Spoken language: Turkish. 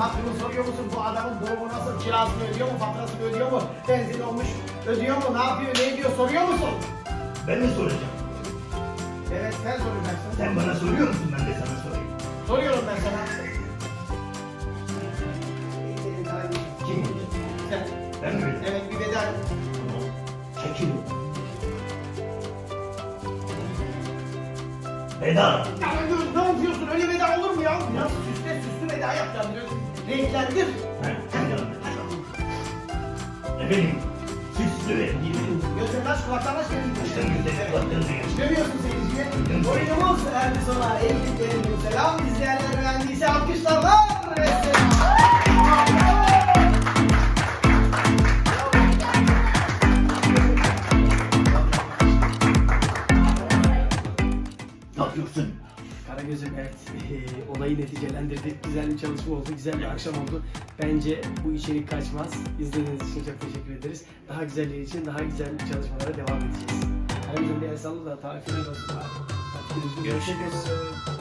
hakkını soruyor musun? Bu adamın durumu nasıl? Kirasını ödüyor mu? Faturasını ödüyor mu? Benzin olmuş ödüyor mu? Ne yapıyor? Ne ediyor? Soruyor musun? Ben mi soracağım? Evet sen soracaksın. Sen bana soruyor musun? Ben de sana sorayım. Soruyorum ben sana. Kim bu? Sen. Ben mi? Evet bir bedel. Çekil. Veda. Ya, ne yapıyorsun? Öyle veda olur mu ya? Biraz süsle süslü veda yapacağım diyorsun renklendir. Efendim, süslü ve dıştan güzel kulaklarını Görüyorsun seyirciye. Oyunumuz erdi sona evliliklerin selam. İzleyenler beğendiyse alkışlarlar ve selam. Yapıyorsun? Karagöz'üm evet eee, olayı neticelendirdik. Güzel bir çalışma oldu, güzel bir akşam oldu. Bence bu içerik kaçmaz. İzlediğiniz için çok teşekkür ederiz. Daha güzelleri için daha güzel çalışmalara devam edeceğiz. Karagöz'üm bir el salla da tarifini olsun. Hadi, Görüşürüz.